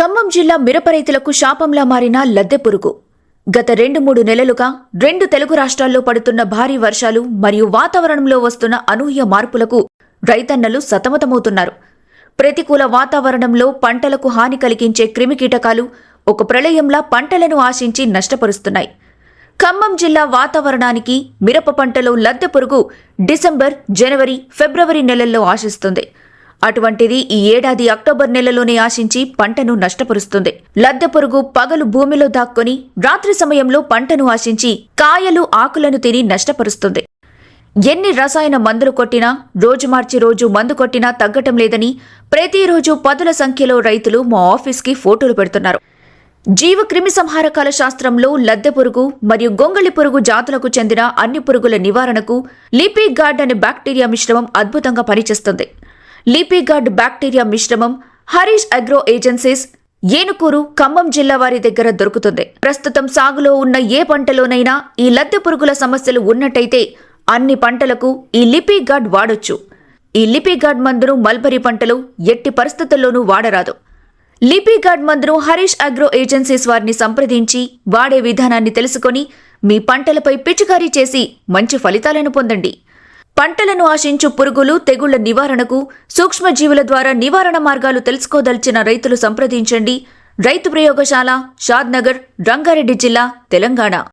ఖమ్మం జిల్లా మిరప రైతులకు శాపంలా మారిన లద్దె పురుగు. గత రెండు మూడు నెలలుగా రెండు తెలుగు రాష్ట్రాల్లో పడుతున్న భారీ వర్షాలు మరియు వాతావరణంలో వస్తున్న అనూహ్య మార్పులకు రైతన్నలు సతమతమవుతున్నారు. ప్రతికూల వాతావరణంలో పంటలకు హాని కలిగించే క్రిమికీటకాలు ఒక ప్రళయంలా పంటలను ఆశించి నష్టపరుస్తున్నాయి. ఖమ్మం జిల్లా వాతావరణానికి మిరప పంటలో లద్దె పురుగు డిసెంబర్ జనవరి ఫిబ్రవరి నెలల్లో ఆశిస్తుంది. అటువంటిది ఈ ఏడాది అక్టోబర్ నెలలోనే ఆశించి పంటను నష్టపరుస్తుంది. లద్దె పురుగు పగలు భూమిలో దాక్కొని రాత్రి సమయంలో పంటను ఆశించి కాయలు ఆకులను తిని నష్టపరుస్తుంది. ఎన్ని రసాయన మందులు కొట్టినా రోజు మార్చి రోజు మందు కొట్టినా తగ్గటం లేదని ప్రతిరోజు పదుల సంఖ్యలో రైతులు మా ఆఫీస్కి ఫోటోలు పెడుతున్నారు. జీవ క్రిమి సంహారకాల శాస్త్రంలో లద్దె పురుగు మరియు గొంగళి పురుగు జాతులకు చెందిన అన్ని పురుగుల నివారణకు లీపీ గార్డ్ అనే బ్యాక్టీరియా మిశ్రమం అద్భుతంగా పనిచేస్తుంది. లీపీగార్డ్ బ్యాక్టీరియా మిశ్రమం హరీష్ అగ్రో ఏజెన్సీస్ ఏనుకూరు ఖమ్మం జిల్లా వారి దగ్గర దొరుకుతుంది. ప్రస్తుతం సాగులో ఉన్న ఏ పంటలోనైనా ఈ లద్దె పురుగుల సమస్యలు ఉన్నట్టయితే అన్ని పంటలకు ఈ లిపిగార్డ్ వాడొచ్చు. ఈ లిపిగార్డ్ మందును మల్బరీ పంటలు ఎట్టి పరిస్థితుల్లోనూ వాడరాదు. లిపిగార్డ్ మందును హరీష్ అగ్రో ఏజెన్సీస్ వారిని సంప్రదించి వాడే విధానాన్ని తెలుసుకొని మీ పంటలపై పిచికారీ చేసి మంచి ఫలితాలను పొందండి. పంటలను ఆశించు పురుగులు తెగుళ్ళ నివారణకు సూక్ష్మజీవుల ద్వారా నివారణ మార్గాలు తెలుసుకోదలిచిన రైతులు సంప్రదించండి. రైతు ప్రయోగశాల షాద్నగర్ రంగారెడ్డి జిల్లా తెలంగాణ.